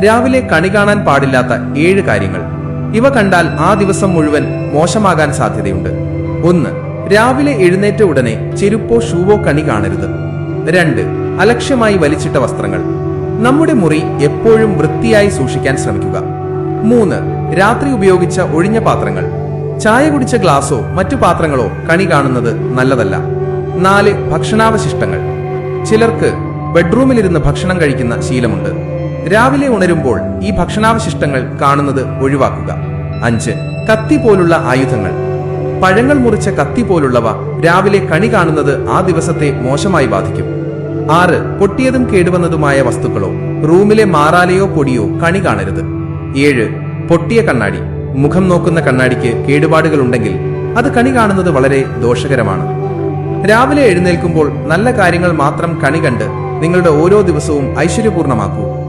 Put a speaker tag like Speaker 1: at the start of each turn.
Speaker 1: രാവിലെ കണി കാണാൻ പാടില്ലാത്ത ഏഴ് കാര്യങ്ങൾ. ഇവ കണ്ടാൽ ആ ദിവസം മുഴുവൻ മോശമാകാൻ സാധ്യതയുണ്ട്. ഒന്ന് രാവിലെ എഴുന്നേറ്റ ഉടനെ ചെരുപ്പോ ഷൂവോ കണി കാണരുത്. രണ്ട് അലക്ഷ്യമായി വലിച്ചിട്ട വസ്ത്രങ്ങൾ. നമ്മുടെ മുറി എപ്പോഴും വൃത്തിയായി സൂക്ഷിക്കാൻ ശ്രമിക്കുക. മൂന്ന് രാത്രി ഉപയോഗിച്ച ഒഴിഞ്ഞ പാത്രങ്ങൾ. ചായ കുടിച്ച ഗ്ലാസോ മറ്റു പാത്രങ്ങളോ കണി കാണുന്നത് നല്ലതല്ല. നാല് ഭക്ഷണാവശിഷ്ടങ്ങൾ. ചിലർക്ക് ബെഡ്റൂമിലിരുന്ന് ഭക്ഷണം കഴിക്കുന്ന ശീലമുണ്ട്. രാവിലെ ഉണരുമ്പോൾ ഈ ഭക്ഷണാവശിഷ്ടങ്ങൾ കാണുന്നത് ഒഴിവാക്കുക. അഞ്ച് കത്തി പോലുള്ള ആയുധങ്ങൾ. പഴങ്ങൾ മുറിച്ച കത്തി പോലുള്ളവ രാവിലെ കണി കാണുന്നത് ആ ദിവസത്തെ മോശമായി ബാധിക്കും. ആറ് പൊട്ടിയതും കേടുവന്നതുമായ വസ്തുക്കളോ റൂമിലെ മാറാലയോ പൊടിയോ കണി കാണരുത്. ഏഴ് പൊട്ടിയ കണ്ണാടി. മുഖം നോക്കുന്ന കണ്ണാടിക്ക് കേടുപാടുകൾ ഉണ്ടെങ്കിൽ അത് കണി കാണുന്നത് വളരെ ദോഷകരമാണ്. രാവിലെ എഴുന്നേൽക്കുമ്പോൾ നല്ല കാര്യങ്ങൾ മാത്രം കണി കണ്ട് നിങ്ങളുടെ ഓരോ ദിവസവും ഐശ്വര്യപൂർണമാക്കൂ